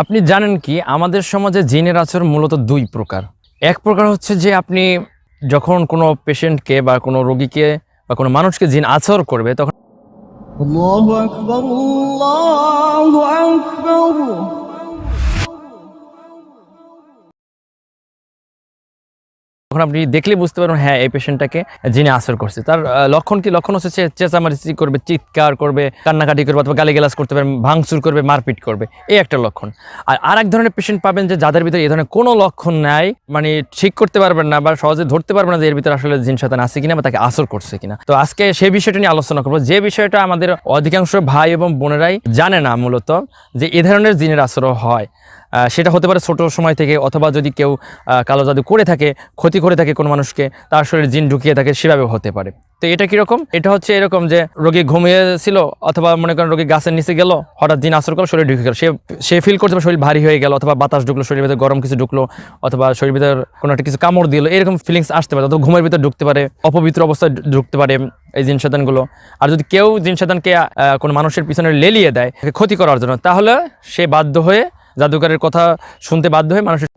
আপনি জানেন কি, আমাদের সমাজে জিনের আচরণ মূলত দুই প্রকার। এক প্রকার হচ্ছে যে আপনি যখন কোনো পেশেন্টকে বা কোনো রোগীকে বা কোনো মানুষকে জিন আচর করবে, তখন তখন আপনি দেখলে বুঝতে পারবেন হ্যাঁ এই পেশেন্টটাকে জিনে আসর করছে। তার লক্ষণ কি? লক্ষণ হচ্ছে সে চেঁচামাচি করবে, চিৎকার করবে, কান্নাকাটি করবে, অথবা গালিগালাজ করতে পারে ভাঙচুর করবে, মারপিট করবে। এই একটা লক্ষণ। আর আর এক ধরনের পেশেন্ট পাবেন যে যাদের ভিতরে এই ধরনের কোনো লক্ষণ নাই মানে ঠিক করতে পারবেন না বা সহজে ধরতে পারবেন না যে এর ভিতরে আসলে জিন শয়তান আছে কিনা বা তাকে আসর করছে কিনা। তো আজকে সেই বিষয়টা নিয়ে আলোচনা করব। যে বিষয়টা আমাদের অধিকাংশ ভাই এবং বোনেরাই জানে না মূলত যে এ ধরনের জিনের আসরও হয়। সেটা হতে পারে ছোটো সময় থেকে অথবা যদি কেউ কালো জাদু করে থাকে, ক্ষতি করে থাকে কোনো মানুষকে, তার শরীরে জিন ঢুকিয়ে থাকে সেভাবে হতে পারে। তো এটা কীরকম এটা হচ্ছে এরকম যে রোগী ঘুমিয়েছিল অথবা মনে করেন রোগী গাছের নিচে গেল, হঠাৎ জিন আসর করল, শরীর ঢুকে গেল। সে সে ফিল করতে পারে শরীর ভারী হয়ে গেল অথবা বাতাস ঢুকলো, শরীরের ভিতরে গরম কিছু ঢুকলো অথবা শরীরের ভিতরে কোনো একটা কিছু কামড় দিল, এরকম ফিলিংস আসতে পারে। অথবা ঘুমের ভিতরে ঢুকতে পারে, অপবিত্র অবস্থায় ঢুকতে পারে এই জিন আর যদি কেউ জিন কোনো মানুষের পিছনে লেলিয়ে দেয় ক্ষতি করার জন্য, তাহলে সে বাধ্য হয়ে জাদুকারের কথা শুনতে বাধ্য হয়ে মানুষের